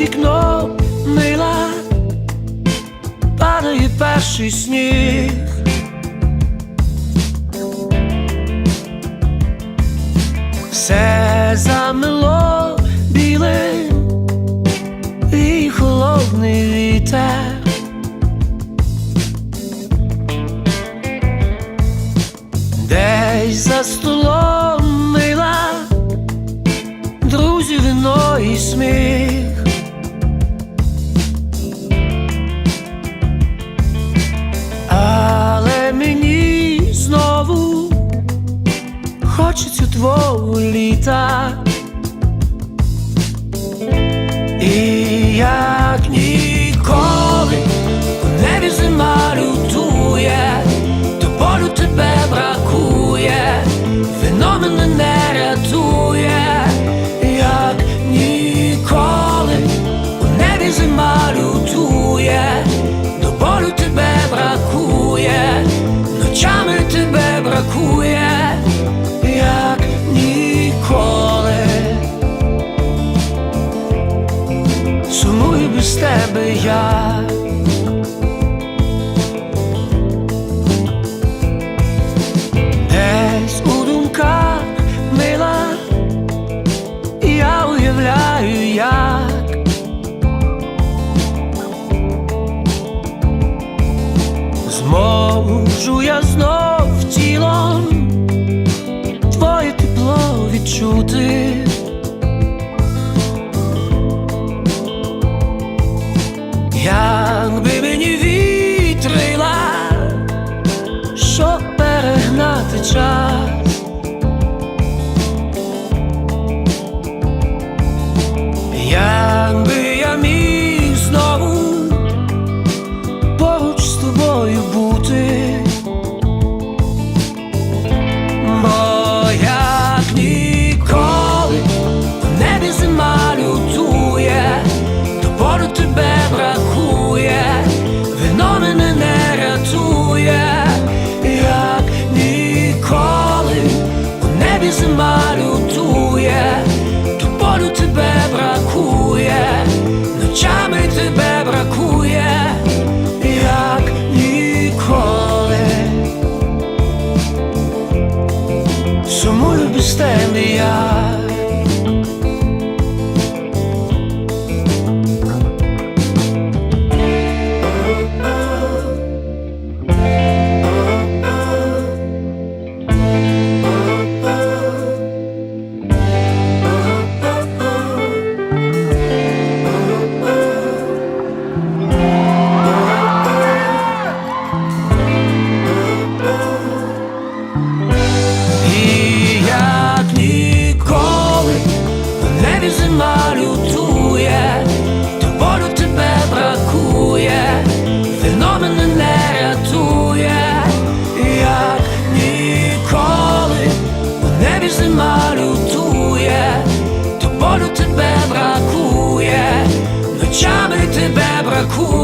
вікно мила, падає перший сніг. Все замило білим і холодний вітер. твого літа, і як ніколи в небі зима лютує, до болю тебе бракує, феномен не рятує, як ніколи в небі зима лютує. тебе я. Десь у думках мила, я уявляю, як зможу я знов тілом твоє тепло відчути. час. the eye. тебе бракує.